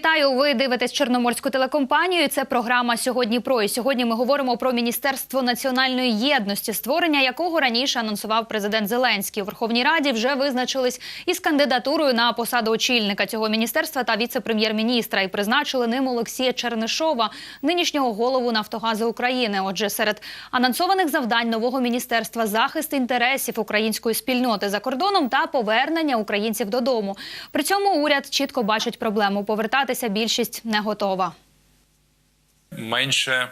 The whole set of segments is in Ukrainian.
Вітаю! Ви дивитесь Чорноморську телекомпанію. Це програма сьогодні. Про і сьогодні ми говоримо про міністерство національної єдності, створення якого раніше анонсував президент Зеленський. У Верховній Раді вже визначились із кандидатурою на посаду очільника цього міністерства та віце-прем'єр-міністра і призначили ним Олексія Чернишова, нинішнього голову Нафтогазу України. Отже, серед анонсованих завдань нового міністерства захист інтересів української спільноти за кордоном та повернення українців додому. При цьому уряд чітко бачить проблему повертатися більшість не готова. менше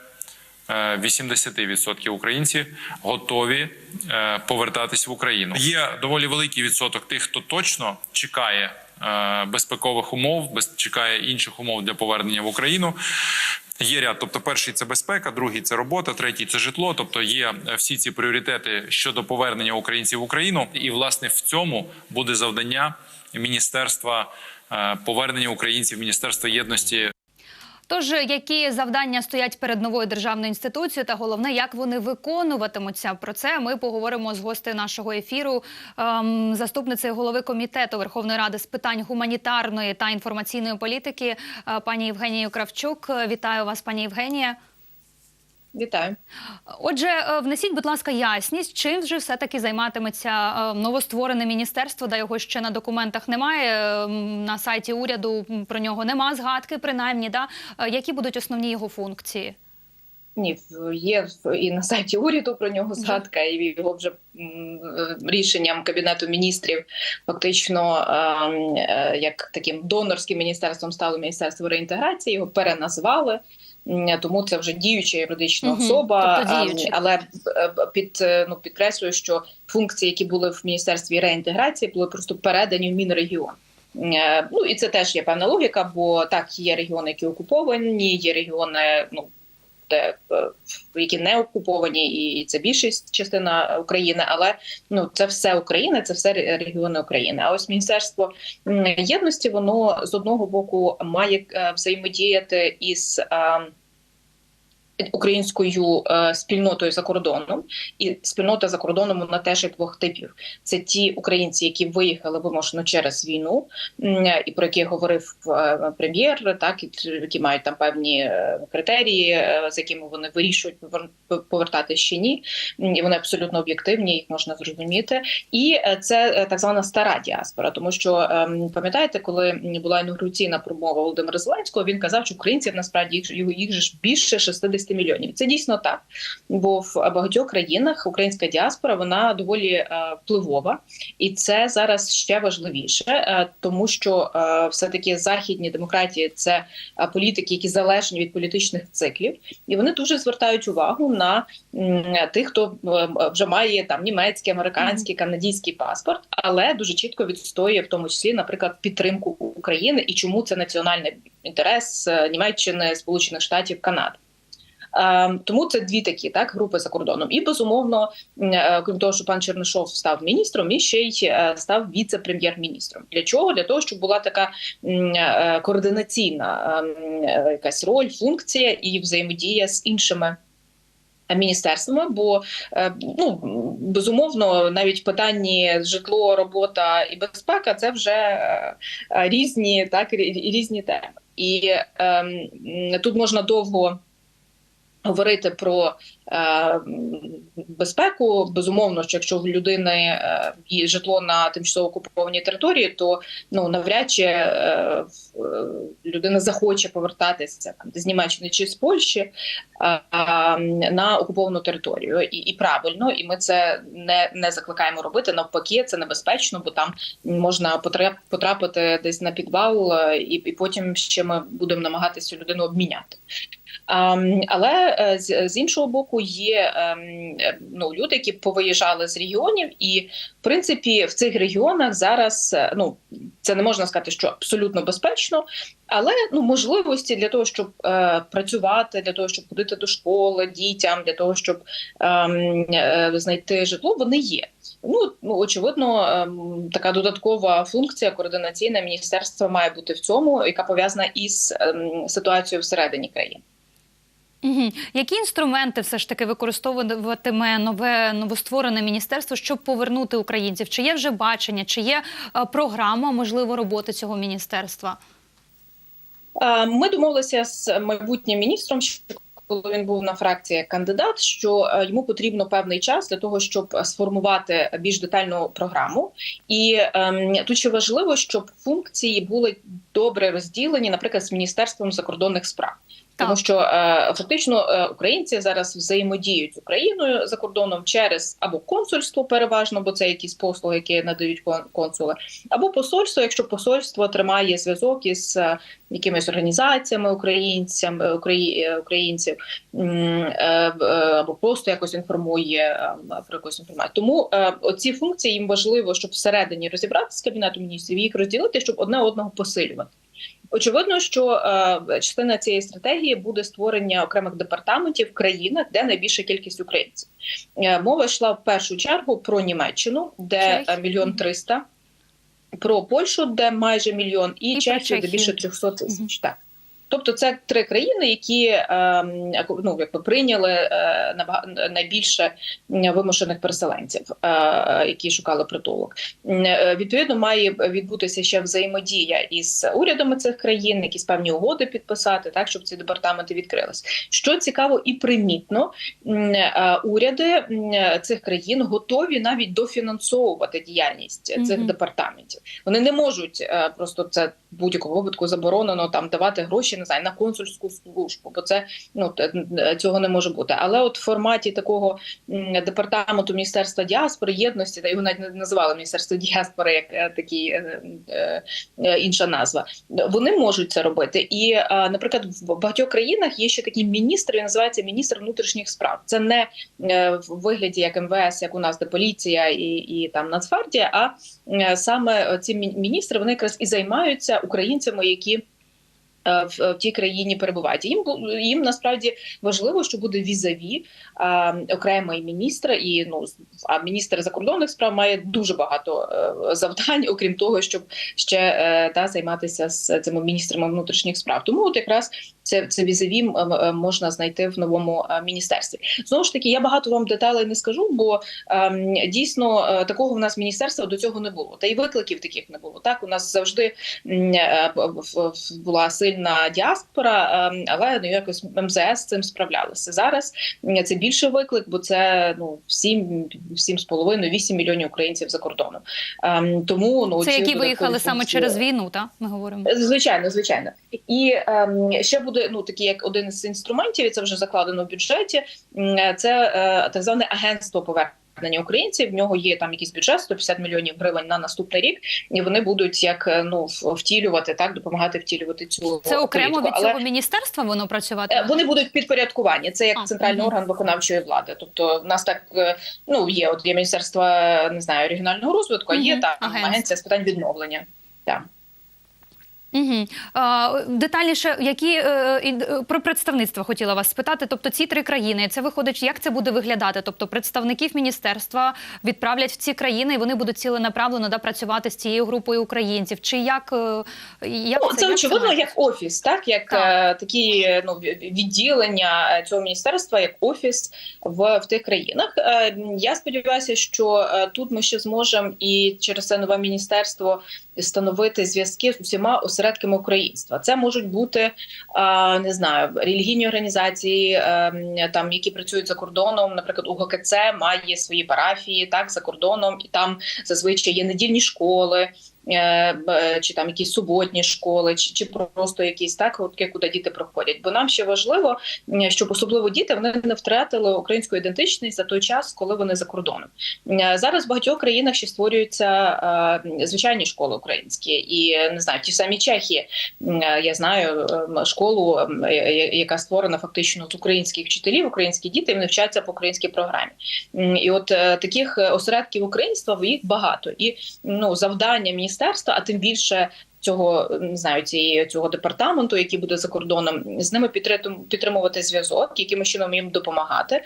е, 80% українців готові е, повертатись в Україну. Є доволі великий відсоток тих, хто точно чекає е, безпекових умов, без чекає інших умов для повернення в Україну. Є ряд, тобто, перший це безпека, другий це робота, третій це житло. Тобто є е, всі ці пріоритети щодо повернення українців в Україну, і власне в цьому буде завдання міністерства е, повернення українців, міністерства єдності Тож, які завдання стоять перед новою державною інституцією, та головне, як вони виконуватимуться. Про це ми поговоримо з гостею нашого ефіру, ем, заступницею голови комітету Верховної Ради з питань гуманітарної та інформаційної політики, е, пані Євгенією Кравчук. Вітаю вас, пані Євгенія. Вітаю. Отже, е, внесіть, будь ласка, ясність, чим же все таки займатиметься е, новостворене міністерство, де його ще на документах немає. е, На сайті уряду про нього нема згадки, принаймні. Да? Які будуть основні його функції? Ні, є і на сайті уряду про нього згадка, і його вже рішенням кабінету міністрів фактично ем, як таким донорським міністерством стало міністерство реінтеграції. Його переназвали. Тому це вже діюча юридична Мгм, особа, тобто але е, під е, ну підкреслюю, що функції, які були в міністерстві реінтеграції, були просто передані в Мінрегіон. Е, Ну і це теж є певна логіка, бо так є регіони, які окуповані, є регіони, ну де які не окуповані, і це більшість частина України, але ну це все Україна, це все регіони України. А ось міністерство єдності воно з одного боку має взаємодіяти із. Українською е, спільнотою за кордоном, і спільнота за кордоном вона теж є двох типів. Це ті українці, які виїхали вимушено через війну, і про які говорив е, прем'єр, так які мають там певні е, критерії, з якими вони вирішують повер- повертатись чи ні. І вони абсолютно об'єктивні, їх можна зрозуміти. І це так звана стара діаспора, тому що ем, пам'ятаєте, коли була інаугураційна промова Володимира Зеленського, він казав, що українців насправді їх, їх же ж більше 60 мільйонів. Це дійсно так, бо в багатьох країнах українська діаспора вона доволі е, впливова, і це зараз ще важливіше, е, тому що е, все таки західні демократії це політики, які залежні від політичних циклів, і вони дуже звертають увагу на тих, хто вже має там німецький, американський, канадський паспорт, але дуже чітко відстоює в тому числі, наприклад, підтримку України і чому це національний інтерес Німеччини, Сполучених Штатів, Канади. Е, Тому це дві такі так групи за кордоном. І безумовно, е, крім того, що пан Чернишов став міністром, він ще й е, став віце-прем'єр-міністром. Для чого? Для того, щоб була така е, координаційна ем, якась роль, функція і взаємодія з іншими. Міністерствами, бо ну безумовно, навіть питанні житло, робота і безпека це вже різні, так різні теми, і ем, тут можна довго говорити про е, безпеку. Безумовно, що якщо в людини е, є житло на тимчасово окупованій території, то ну навряд чи е, е, людина захоче повертатися там з Німеччини чи з Польщі а, а, на окуповану територію, і, і правильно, і ми це не, не закликаємо робити. Навпаки, це небезпечно, бо там можна потрап- потрапити десь на підвал, е, і, і потім ще ми будемо намагатися людину обміняти. А, але е, з, іншого боку, є ем, ну, люди, які повиїжджали з регіонів, і в принципі в цих регіонах зараз е, ну це не можна сказати, що абсолютно безпечно, але ну можливості для того, щоб е, працювати, для того, щоб ходити до школи дітям, для того, щоб ем, знайти житло, вони є. Ну, ну очевидно, ем, така додаткова функція координаційна міністерства має бути в цьому, яка пов'язана із ем, ситуацією всередині країни. Угу. Які інструменти все ж таки використовуватиме нове новостворене міністерство, щоб повернути українців? Чи є вже бачення, чи є е, програма можливо роботи цього міністерства? Е, Ми домовилися з майбутнім міністром. що коли він був на фракції кандидат, що е, йому потрібно певний час для того, щоб сформувати більш детальну програму, і ем, тут ще важливо, щоб функції були добре розділені, наприклад, з міністерством закордонних справ. Тому що е, фактично е, українці зараз взаємодіють з Україною за кордоном через або консульство, переважно, бо це якісь послуги, які надають консули, або посольство, якщо посольство тримає зв'язок із е, якимись організаціями українцям, украї- е, українців, е, е, або просто якось інформує е, про якусь інформацію. Тому е, оці функції їм важливо, щоб всередині розібратися з кабінетом міністрів, їх розділити, щоб одне одного посилювати. Очевидно, що е, частина цієї стратегії буде створення окремих департаментів в країнах, де найбільша кількість українців. Е, мова йшла в першу чергу про Німеччину, де е, мільйон триста, про Польщу, де майже мільйон, і, І Чехію, де більше 300 тисяч. Так. Тобто це три країни, які е, ну, якби прийняли е, найбільше вимушених переселенців, е, які шукали притулок. Е, Відповідно, має відбутися ще взаємодія із урядами цих країн, якісь певні угоди підписати, так щоб ці департаменти відкрились. Що цікаво і примітно, уряди цих країн готові навіть дофінансовувати діяльність цих Мгм. департаментів. Вони не можуть просто це будь-якому випадку заборонено там давати гроші, не знаю, на консульську службу, бо це ну цього не може бути. Але от в форматі такого департаменту міністерства діаспори, єдності, та його навіть не називали міністерство діаспори, як е, такий е, е, е, інша назва. Вони можуть це робити. І, е, наприклад, в багатьох країнах є ще такий міністр, він називається міністр внутрішніх справ. Це не е, в вигляді як МВС, як у нас де поліція і, і там Нацгвардія, а е, саме ці міністри вони якраз і займаються українцями, які. Е, В, тій країні перебувають їм їм насправді важливо, що буде візаві а, окремий міністр, і ну а міністр закордонних справ має дуже багато е, завдань, окрім того, щоб ще е, та займатися з цими міністрами внутрішніх справ. Тому от якраз це, це візаві можна знайти в новому е, міністерстві. Знову ж таки, я багато вам деталей не скажу, бо ем, дійсно е, такого в нас міністерства до цього не було. Та й викликів таких не було. Так у нас завжди е, була сильна діаспора, ем, але ну якось МЗС з цим справлялося. Зараз це більше виклик, бо це ну сім, сім з половиною, вісім мільйонів українців за кордоном. Ем, тому ну Це які виїхали саме функції- через війну, так? Ми говоримо. Звичайно, звичайно, і ем, ще буде ну такий як один з інструментів, і це вже закладено в бюджеті. Це е, так зване агентство повернення українців. В нього є там якийсь бюджет 150 мільйонів гривень на наступний рік, і вони будуть як е, ну втілювати так, допомагати втілювати цю Це окремо політику. від Але, цього міністерства воно е, працюватиме? Вони будуть підпорядкувані. Це як А, центральний мгм. орган виконавчої влади. Тобто, в нас так е, ну є. От є міністерство е, не знаю регіонального розвитку, а є Мгм, там агентство. агенція з питань відновлення. Так. Угу. А, детальніше, які е, і- е, про представництво хотіла вас спитати. Тобто ці три країни, це виходить, як це буде виглядати? Тобто представників міністерства відправлять в ці країни, і вони будуть ціленаправлено да, працювати з цією групою українців. Чи як, е, як Ну, це, як очевидно має? як офіс, так як Так. е, такі е, ну відділення цього міністерства, як офіс в, в тих країнах. Я сподіваюся, що тут ми ще зможемо і через це нове міністерство встановити зв'язки з усіма осередками українства. Це можуть бути не знаю релігійні організації, е, там які працюють за кордоном. Наприклад, УГКЦ має свої парафії, так за кордоном, і там зазвичай є недільні школи чи там якісь суботні школи, чи, чи просто якісь так, куди діти проходять. Бо нам ще важливо, щоб особливо діти вони не втратили українську ідентичність за той час, коли вони за кордоном. Е, Зараз в багатьох країнах ще створюються е, звичайні школи українські, і е, не знаю, ті самі Чехії. Е, Я знаю е, школу, е, е, яка створена фактично з українських вчителів, українські діти вони вчаться по українській програмі. І от е, таких е, осередків українства їх багато. І ну завдання міністерства, а тим більше. Цього не знаю, цієї цього департаменту, який буде за кордоном, з ними підтрим- підтримувати зв'язок, яким чином їм допомагати,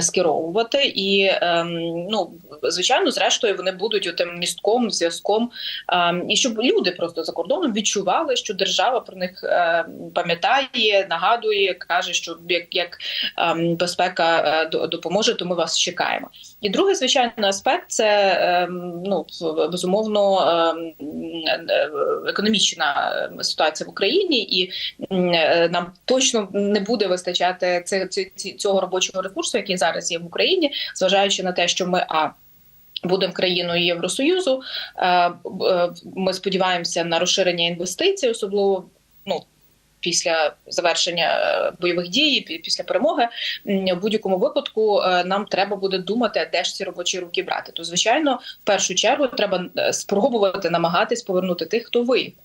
скеровувати, і ем, ну звичайно, зрештою, вони будуть тим містком, зв'язком, ем, і щоб люди просто за кордоном відчували, що держава про них е, пам'ятає, нагадує, каже, що як, як ем, безпека е, до- допоможе, то ми вас чекаємо. І другий звичайно аспект це ем, ну безумовно ем, е, економічна ем, ситуація в Україні, і е, нам точно не буде вистачати цього робочого ресурсу, який зараз є в Україні, зважаючи на те, що ми а. Будемо країною Євросоюзу. Е, Ми сподіваємося на розширення інвестицій, особливо ну після завершення е, бойових дій, після перемоги. В будь-якому випадку е, нам треба буде думати, де ж ці робочі руки брати. То звичайно, в першу чергу треба е, спробувати намагатись повернути тих, хто виїхав.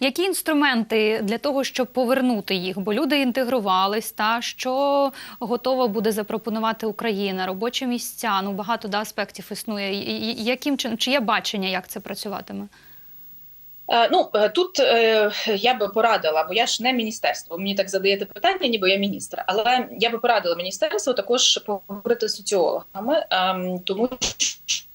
Які інструменти для того, щоб повернути їх? Бо люди інтегрувались, та що готова буде запропонувати Україна, робочі місця? Ну багато да, аспектів існує. Яким чином чи є бачення, як це працюватиме? Е, Ну е, тут е, я би порадила, бо я ж не міністерство. Мені так задаєте питання, ніби я міністр. Але я би порадила міністерству також поговорити з соціологами, ем, тому що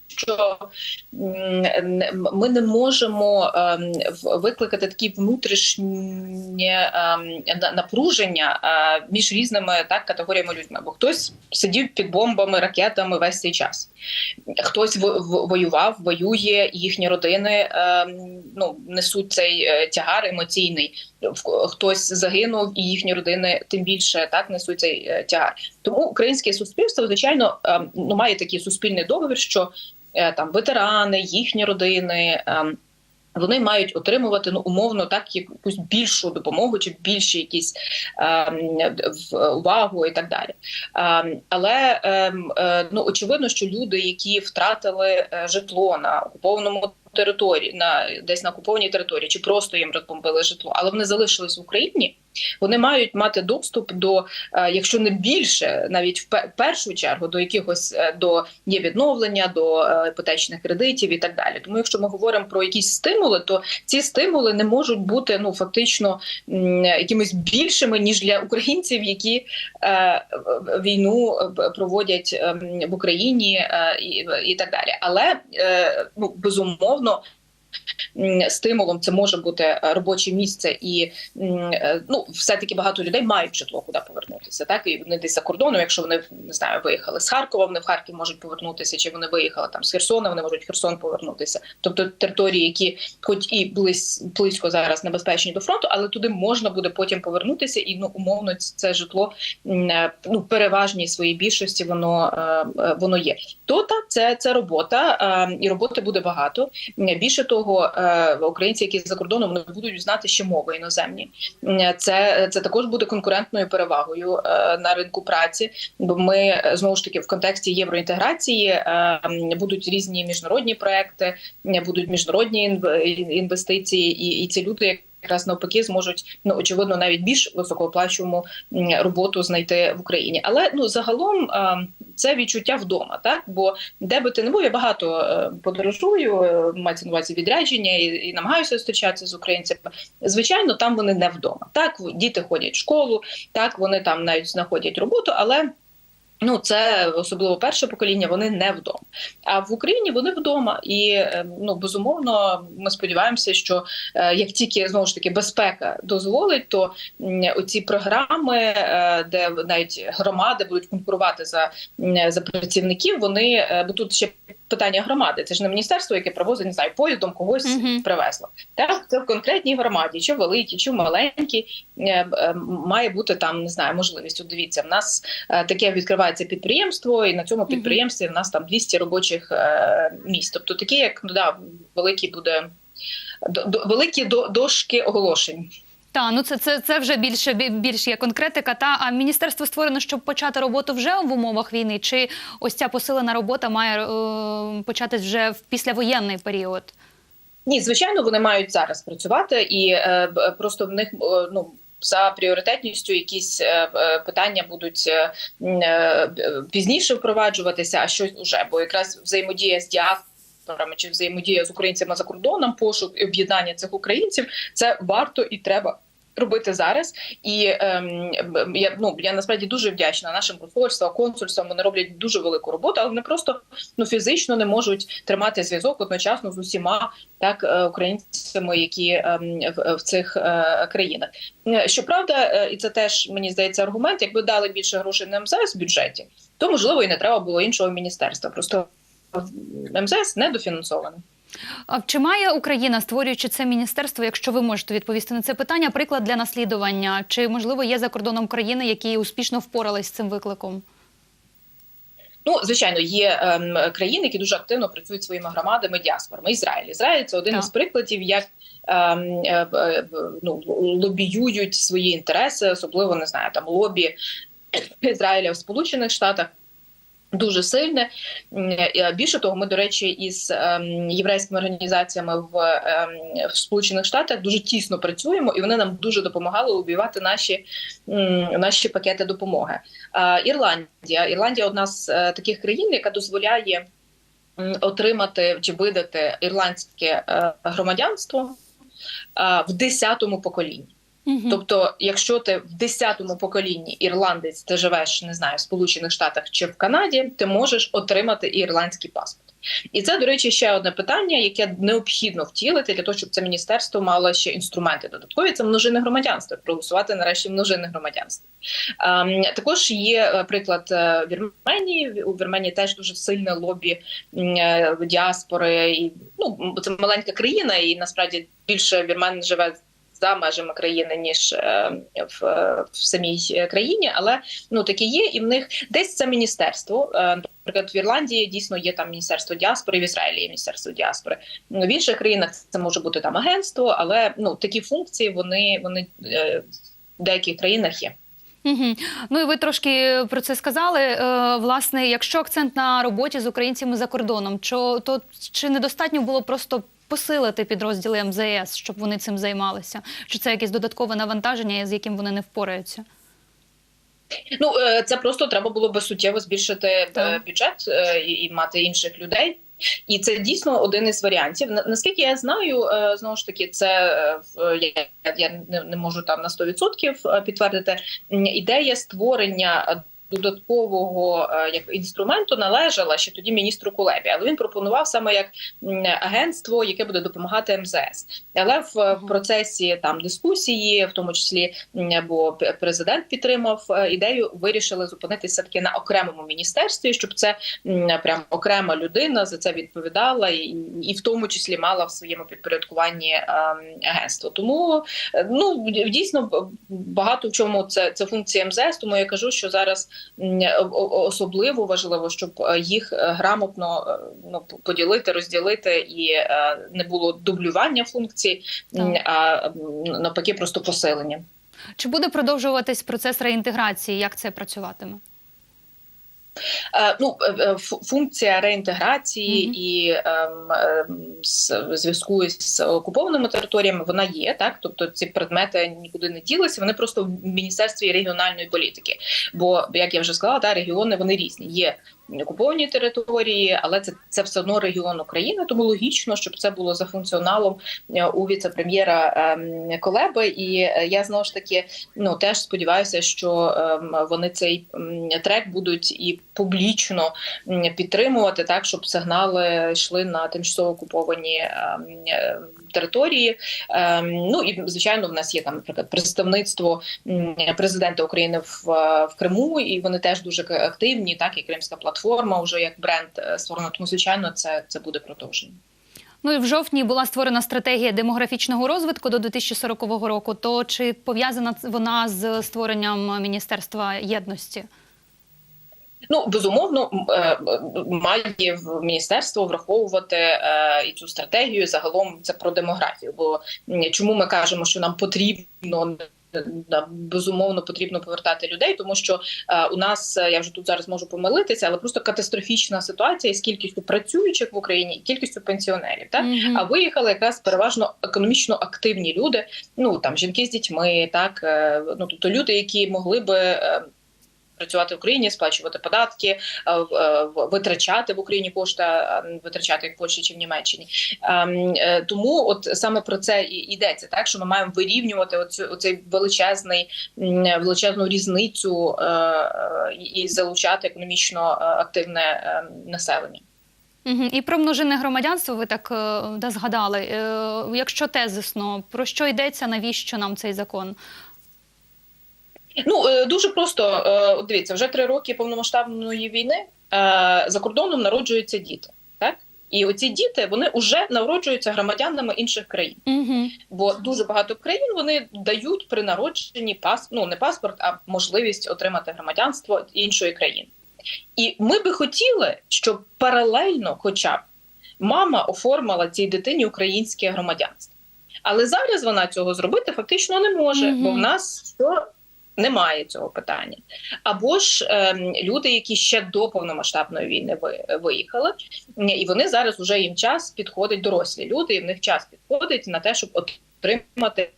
не- ми не можемо ем, викликати такі внутрішнє ем, напруження е, між різними так категоріями людьми. Бо хтось сидів під бомбами, ракетами весь цей час. Хтось во- во- воював, воює, їхні родини ем, ну несуть цей е, тягар емоційний. Хтось загинув, і їхні родини тим більше так несуть цей е, тягар. Тому українське суспільство, звичайно, ем, ну має такий суспільний договір, що е, там ветерани, їхні родини. ем, вони мають отримувати ну умовно так якусь більшу допомогу чи більші якісь ем, в- увагу і так далі. Ем, але ем, е, ну очевидно, що люди, які втратили е, житло на окупованому території, на десь на окупованій території, чи просто їм розбомбили житло, але вони залишились в Україні. Вони мають мати доступ до, е, якщо не більше, навіть в першу чергу до якихось е, до є відновлення, до е, іпотечних кредитів і так далі. Тому, якщо ми говоримо про якісь стимули, то ці стимули не можуть бути ну фактично якимись більшими ніж для українців, які війну проводять ем, в Україні і, так далі. Але ну безумовно. turno Стимулом це може бути е, робоче місце, і е, ну все таки багато людей мають житло, куди повернутися. Так і вони десь за кордоном, якщо вони не знаю, виїхали з Харкова, вони в Харків можуть повернутися, чи вони виїхали там з Херсона, вони можуть в Херсон повернутися. Тобто території, які, хоч і близько зараз небезпечні до фронту, але туди можна буде потім повернутися, і ну умовно це житло е, ну переважній своїй більшості воно воно є. То так, це, це робота, і роботи буде багато. Більше того, е, українці, які за кордоном, не будуть знати ще мови іноземні. Це, це також буде конкурентною перевагою е, на ринку праці. Бо ми знову ж таки в контексті євроінтеграції е, будуть різні міжнародні проекти, будуть міжнародні інв- інвестиції, і, і ці люди якраз навпаки зможуть ну очевидно навіть більш високооплачувану роботу знайти в Україні. Але ну загалом це відчуття вдома, так бо де би ти не був, я багато е, подорожую, е, мається на увазі відрядження і, і намагаюся зустрічатися з українцями. Звичайно, там вони не вдома. Так, діти ходять в школу, так вони там навіть знаходять роботу, але. Ну, це особливо перше покоління. Вони не вдома. А в Україні вони вдома, і е, ну безумовно, ми сподіваємося, що е, як тільки знову ж таки безпека дозволить, то оці програми, е, де навіть громади будуть конкурувати за, за працівників, вони е, бо тут ще питання громади. Це ж не міністерство, яке привозить не знаю, поїздом когось Мгм. привезло. Так, це в конкретній громаді, чи великій, чи маленькій, е, е, має бути там не знаю можливість. От дивіться, в нас е, таке відкривається підприємство, і на цьому підприємстві в нас там 200 робочих місць. Тобто такі, як ну да, великий буде до, до великі до, дошки оголошень. Та ну це, це, це вже більше більш є конкретика. Та а міністерство створено, щоб почати роботу вже в умовах війни, чи ось ця посилена робота має е, початись вже в післявоєнний період? Ні, звичайно, вони мають зараз працювати, і е, просто в них е, ну. За пріоритетністю якісь е, е, питання будуть е, пізніше впроваджуватися, а щось уже, бо якраз взаємодія з діаспорами чи взаємодія з українцями за кордоном, пошук і об'єднання цих українців це варто і треба робити зараз. І ем, я ну я насправді дуже вдячна нашим посольствам, консульствам. Вони роблять дуже велику роботу, але вони просто ну фізично не можуть тримати зв'язок одночасно з усіма так е, українцями, які ем, в, в цих е, країнах. Е, Щоправда, е, і це теж мені здається аргумент. Якби дали більше грошей на МЗС в бюджеті, то можливо і не треба було іншого міністерства. Просто МЗС недофінансований. А чи має Україна, створюючи це міністерство, якщо ви можете відповісти на це питання, приклад для наслідування? Чи можливо є за кордоном країни, які успішно впорались з цим викликом? Ну, звичайно, є ем, країни, які дуже активно працюють своїми громадами діаспорами. Ізраїль. Ізраїль це один Так. із прикладів, як ем, е, е, ну, лобіюють свої інтереси, особливо не знаю, там лобі Ізраїля в Сполучених Штатах. Дуже сильне більше того, ми до речі, із ем, єврейськими організаціями в, ем, в Сполучених Штатах дуже тісно працюємо, і вони нам дуже допомагали лобіювати наші, наші пакети допомоги. Ірландія. Ірландія одна з е, таких країн, яка дозволяє отримати чи видати ірландське е, громадянство в десятому поколінні. Мгм. Тобто, якщо ти в десятому поколінні ірландець, ти живеш, не знаю, в Сполучених Штатах чи в Канаді, ти можеш отримати ірландський паспорт. І це, до речі, ще одне питання, яке необхідно втілити для того, щоб це міністерство мало ще інструменти додаткові. Це множинне громадянство. Проголосувати нарешті множинне громадянство. Ем, також є е, приклад е, Вірменії. У Вірменії теж дуже сильне лобі е, діаспори. І ну це маленька країна, і насправді більше вірмен живе за межами країни ніж е, в, в самій країні, але ну такі є, і в них десь це міністерство. Е, Наприклад, в Ірландії дійсно є там міністерство діаспори, в Ізраїлі є міністерство діаспори. В інших країнах це може бути там агентство, але ну такі функції вони вони е, в деяких країнах є. Угу. Ну і ви трошки про це сказали. Е, власне, якщо акцент на роботі з українцями за кордоном, чо, то чи недостатньо було просто посилити підрозділи МЗС, щоб вони цим займалися? Чи це якесь додаткове навантаження, з яким вони не впораються? Ну е, це просто треба було би суттєво збільшити е, Так. бюджет е, і, мати інших людей. І це дійсно один із варіантів. На- Наскільки я знаю, знову ж таки, це я, не, можу там на 100% підтвердити. Ідея створення додаткового е, як інструменту належала ще тоді міністру Кулебі, але він пропонував саме як агентство, яке буде допомагати МЗС. Але в, процесі там дискусії, в тому числі бо президент підтримав е, ідею, вирішили зупинитися таки на окремому міністерстві, щоб це прям окрема людина за це відповідала, і, і в тому числі мала в своєму підпорядкуванні ем, агентство. Тому е, ну дійсно багато в чому це, це функція МЗС. Тому я кажу, що зараз особливо важливо, щоб е, їх е, грамотно е, ну, поділити, розділити і е, не було дублювання функцій, а навпаки, просто посилення. Чи буде продовжуватись процес реінтеграції? Як це працюватиме? Е, Ну, е, е, фу- функція реінтеграції Мгм. і ем, ем, зв'язку з окупованими територіями вона є, так тобто ці предмети нікуди не ділися. Вони просто в міністерстві регіональної політики. Бо як я вже сказала, та регіони вони різні. Є окуповані території, але це, це все одно регіон України. Тому логічно, щоб це було за функціоналом е, у віце-прем'єра ем, Колеби. І е, я знову ж таки ну теж сподіваюся, що ем, вони цей трек будуть і публічно підтримувати, так щоб сигнали йшли на тимчасово окуповані ем, е, території. Ну і звичайно, в нас є там наприклад представництво президента України в, в Криму, і вони теж дуже активні, так і Кримська платформа, вже як бренд е, створена. Тому звичайно, це, це буде продовження. Ну і в жовтні була створена стратегія демографічного розвитку до 2040 року. То чи пов'язана вона з створенням Міністерства єдності? Ну безумовно е, має в міністерство враховувати е, і цю стратегію. Загалом це про демографію. Бо чому ми кажемо, що нам потрібно безумовно потрібно повертати людей, тому що е, у нас е, я вже тут зараз можу помилитися, але просто катастрофічна ситуація з кількістю працюючих в Україні і кількістю пенсіонерів. Так Мгм. а виїхали якраз переважно економічно активні люди. Ну там жінки з дітьми, так е, ну тобто люди, які могли би. Працювати в Україні, сплачувати податки, е, е, витрачати в Україні кошти, витрачати як в Польщі чи в Німеччині. Ем, е, Тому от саме про це і йдеться, так що ми маємо вирівнювати оцю оцей величезний величезну різницю і залучати економічно активне е, населення. І про множинне громадянство ви так да, згадали. Якщо тезисно, про що йдеться, навіщо нам цей закон? Ну е, дуже просто е, дивіться, вже три роки повномасштабної війни е, за кордоном народжуються діти, так і оці діти вони вже народжуються громадянами інших країн. Угу. Бо дуже багато країн вони дають при народженні пас, ну не паспорт, а можливість отримати громадянство іншої країни. І ми би хотіли, щоб паралельно, хоча б мама оформила цій дитині українське громадянство. Але зараз вона цього зробити фактично не може, Мгм. бо в нас що немає цього питання. Або ж ем, люди, які ще до повномасштабної війни виїхали, і вони зараз уже їм час підходить дорослі люди, і в них час підходить на те, щоб отримати.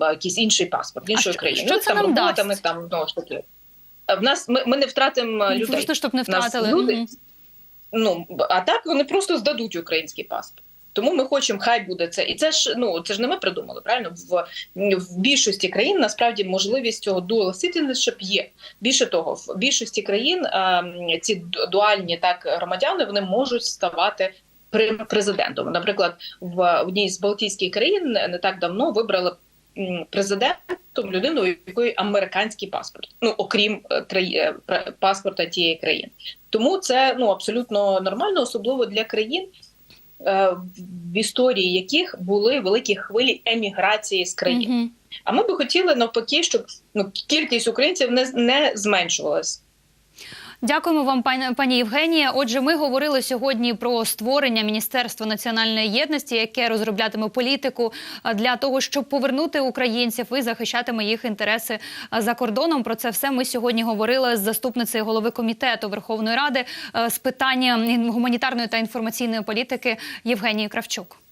якийсь інший паспорт іншої країни. що Ну, це там нам роботами, дасть? там знову ж таки. В нас ми, ми не втратимо людей. Просто щоб не нас втратили. люди, Мгм. Ну а так вони просто здадуть український паспорт. Тому ми хочемо, хай буде це, і це ж ну це ж не ми придумали. Правильно в, в більшості країн насправді можливість цього dual citizenship є. Більше того, в більшості країн е, ці дуальні так громадяни вони можуть ставати президентом. Наприклад, в одній з Балтійських країн не так давно вибрали президентом людину, у якої американський паспорт, ну окрім е, е, паспорта тієї країни. Тому це ну абсолютно нормально, особливо для країн, в історії яких були великі хвилі еміграції з країн. Мгм. А ми би хотіли навпаки, щоб ну кількість українців не, не зменшувалась. Дякуємо вам, пані, Євгенія. Отже, ми говорили сьогодні про створення Міністерства національної єдності, яке розроблятиме політику для того, щоб повернути українців і захищатиме їх інтереси за кордоном. Про це все ми сьогодні говорили з заступницею голови комітету Верховної Ради е, з питання гуманітарної та інформаційної політики Євгенією Кравчук.